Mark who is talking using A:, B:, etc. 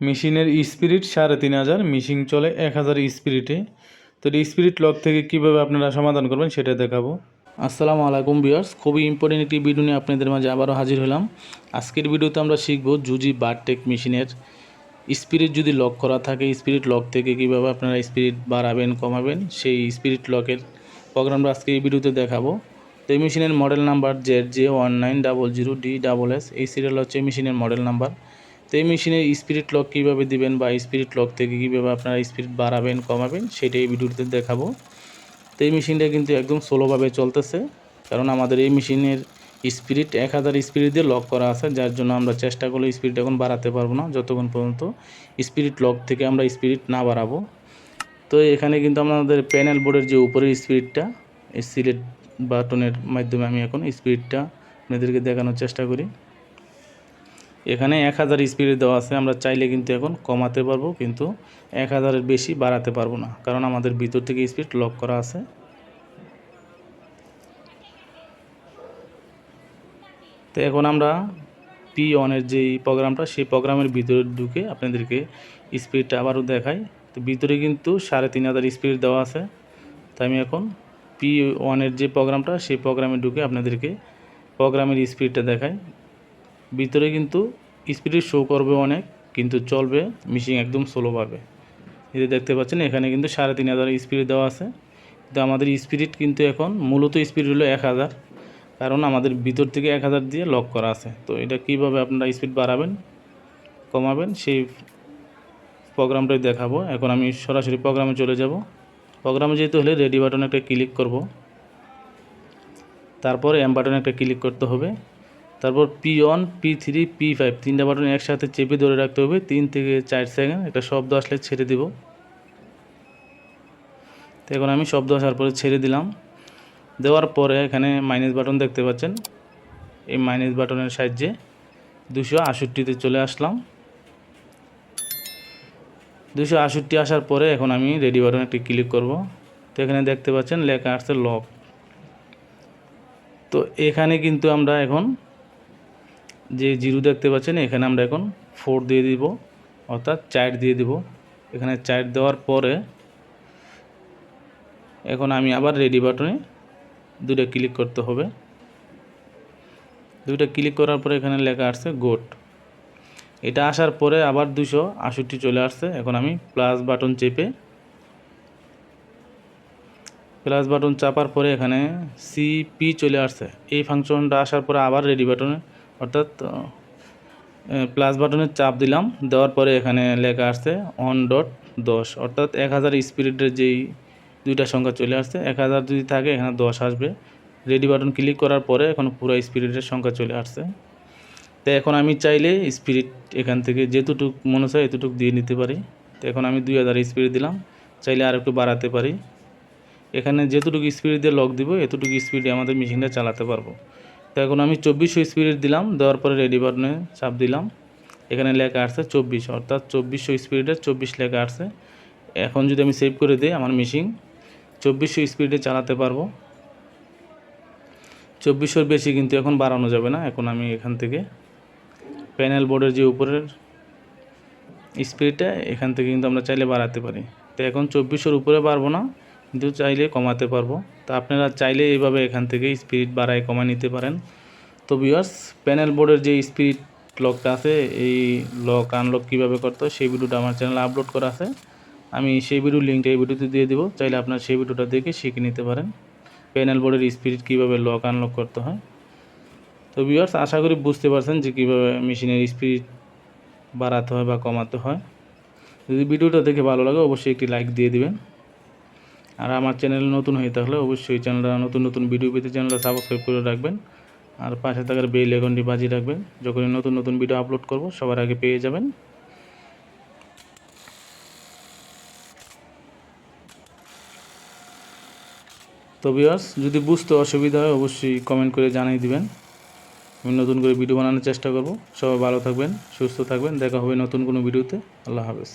A: মেশিনের স্পিরিট সাড়ে তিন হাজার, মেশিন চলে এক হাজার স্পিরিটে। তো এই স্পিরিট লক থেকে কীভাবে আপনারা সমাধান করবেন সেটা দেখাবো। আসসালামু আলাইকুম বিয়ার্স খুবই ইম্পর্টেন্ট একটি ভিডিও নিয়ে আপনাদের মাঝে আবারও হাজির হলাম। আজকের ভিডিওতে আমরা শিখব জুজি বারটেক মেশিনের স্পিরিট যদি লক করা থাকে, স্পিরিট লক থেকে কীভাবে আপনারা স্পিরিট বাড়াবেন, কমাবেন, সেই স্পিরিট লকের প্রোগ্রামটা আজকে এই ভিডিওতে দেখাবো। তো এই মেশিনের model number Z J one nine double zero D double S এই সিরিয়াল হচ্ছে মেশিনের মডেল নাম্বার তো এই মেশিনের স্পিরিট লক কীভাবে দিবেন বা স্পিরিট লক থেকে কীভাবে আপনারা স্পিরিট বাড়াবেন, কমাবেন, সেটাই ভিডিওতে দেখাবো। তো এই মেশিনটা কিন্তু একদম স্লোভাবে চলতেছে, কারণ আমাদের এই মেশিনের স্পিরিট এক হাজার স্পিরিট দিয়ে লক করা আছে, যার জন্য আমরা চেষ্টা করলে স্পিরিট এখন বাড়াতে পারব না যতক্ষণ পর্যন্ত স্পিরিট লক থেকে আমরা স্পিরিট না বাড়াবো। তো এখানে কিন্তু আমাদের প্যানেল বোর্ডের যে উপরের স্পিরিটটা এই সিলেট বাটনের মাধ্যমে আমি এখন স্পিরিটটা আপনাদেরকে দেখানোর চেষ্টা করি। এখানে এক হাজার স্পিডে দেওয়া আছে, আমরা চাইলে কিন্তু এখন কমাতে পারব, কিন্তু এক হাজারের বেশি বাড়াতে পারব না, কারণ আমাদের ভিতর থেকে স্পিড লক করা আছে। তো এখন আমরা পি অনের যেই প্রোগ্রামটা, সেই প্রোগ্রামের ভিতরে ঢুকে আপনাদেরকে স্পিডটা আবারও দেখাই। তো ভিতরে কিন্তু সাড়ে তিন হাজার স্পিড দেওয়া আছে। তাই আমি এখন পি ওয়ানের যে প্রোগ্রামটা, সেই প্রোগ্রামে ঢুকে আপনাদেরকে প্রোগ্রামের স্পিডটা দেখাই। ভিতরে কিন্তু স্পিড শো করবে অনেক, কিন্তু চলবে মিশিং একদম স্লোভাবে যে দেখতে পাচ্ছেন, এখানে কিন্তু সাড়ে তিন হাজার স্পিড দেওয়া আছে। কিন্তু আমাদের স্পিরিট কিন্তু এখন মূলত স্পিড হলো এক হাজার, কারণ আমাদের ভিতর থেকে এক হাজার দিয়ে লক করা আছে। তো এটা কীভাবে আপনারা স্পিড বাড়াবেন, কমাবেন, সেই প্রোগ্রামটাই দেখাবো। এখন আমি সরাসরি প্রোগ্রামে চলে যাব। প্রোগ্রামে যেতে হলে রেডি বাটনে একটা ক্লিক করব। তারপর এম বাটনে একটা ক্লিক করতে হবে। তারপর P one P three P five তিনটা বাটন একসাথে চেপে ধরে রাখতে হবে, তিন থেকে চার সেকেন্ড একটা শব্দ আসলে ছেড়ে দিব। তো এখন আমি শব্দ আসার পরে ছেড়ে দিলাম। দেওয়ার পরে এখানে মাইনাস বাটন দেখতে পাচ্ছেন। এই মাইনাস বাটনের সাহায্যে দুশো আষট্টিতে চলে আসলাম। দুশো আষট্টি আসার পরে এখন আমি রেডি বাটনে একটি ক্লিক করব। তো এখানে দেখতে পাচ্ছেন লেখা আসছে লক তো এখানে কিন্তু আমরা এখন যে জিরো দেখতে পাচ্ছেন, এখানে আমরা এখন ফোর দিয়ে দিব, অর্থাৎ চার দিয়ে দিব। এখানে চার দেওয়ার পরে এখন আমি আবার রেডি বাটনে দুটো ক্লিক করতে হবে। দুইটা ক্লিক করার পরে এখানে লেখা আসছে গোট এটা আসার পরে আবার দুশো আষট্টি চলে আসছে। এখন আমি প্লাস বাটন চেপে প্লাস বাটন চাপার পরে এখানে সিপি চলে আসছে। এই ফাংশনটা আসার পরে আবার রেডি বাটনে অর্থাৎ প্লাস বাটনের চাপ দিলাম। দেওয়ার পরে এখানে লেখা আসছে অন ডট দশ। অর্থাৎ এক হাজার স্পিরিটের যেই দুইটা সংখ্যা চলে আসছে, এক হাজার যদি থাকে, এখানে দশ আসবে। রেডি বাটন ক্লিক করার পরে এখন পুরো স্পিরিটের সংখ্যা চলে আসছে। তো এখন আমি চাইলে স্পিরিট এখান থেকে যেতটুক মনে হয় এতটুক দিয়ে নিতে পারি। তো এখন আমি দুই হাজার স্পিরিট দিলাম, চাইলে আর একটু বাড়াতে পারি। এখানে যেতটুকু স্পিড দিয়ে লক দিব, এতটুকু স্পিডে আমাদের মেশিনটা চালাতে পারব। তো এখন আমি চব্বিশশো স্পিড দিলাম, দেওয়ার পরে রেডি বাটনে চাপ দিলাম। এখানে লেখা আসছে চব্বিশ, অর্থাৎ চব্বিশশো স্পিডে চব্বিশ লেখা আসছে এখন যদি আমি সেভ করে দিই আমার মেশিন চব্বিশশো স্পিডে চালাতে পারব। চব্বিশশোর বেশি কিন্তু এখন বাড়ানো যাবে না, এখন আমি এখান থেকে প্যানেল বোর্ডের যে উপরের স্পিডটা এখান থেকে কিন্তু আমরা চাইলে বাড়াতে পারি। তো এখন চব্বিশশোর উপরে পারব না কিন্তু চাইলে কমাতে পারব। তা আপনারা চাইলে এইভাবে এখান থেকে স্পিরিট বাড়ায় কমায় নিতে পারেন। তো বিয়ার্স প্যানেল বোর্ডের যে স্পিড লকটা আছে, এই লক আনলক কীভাবে করতে হয়, সেই ভিডিওটা আমার চ্যানেলে আপলোড করা আছে। আমি সেই ভিডিওর লিঙ্কটা এই ভিডিওতে দিয়ে দেবো, চাইলে আপনার সেই ভিডিওটা দেখে শিখে নিতে পারেন। প্যানেল বোর্ডের স্পিরিট কীভাবে লক আনলক করতে হয়। তো বিয়ার্স আশা করি বুঝতে পারছেন যে কীভাবে মেশিনের স্পিড বাড়াতে হয় বা কমাতে হয়। যদি ভিডিওটা দেখে ভালো লাগে, অবশ্যই একটি লাইক দিয়ে দিবেন। আর আমার চ্যানেল নতুন হয়ে থাকলে অবশ্যই চ্যানেলটা, নতুন নতুন ভিডিও পেতে চ্যানেলটা সাবস্ক্রাইব করে রাখবেন। আর পাশে থাকার বেল আইকনটি বাজিয়ে রাখবেন। যখনই নতুন নতুন ভিডিও আপলোড করব, সবার আগে পেয়ে যাবেন। তো বিয়ার্স যদি বুঝতে অসুবিধা হয়, অবশ্যই কমেন্ট করে জানিয়ে দিবেন। আমি নতুন করে ভিডিও বানানোর চেষ্টা করব। সবাই ভালো থাকবেন, সুস্থ থাকবেন। দেখা হবে নতুন কোনো ভিডিওতে আল্লাহ হাফেজ।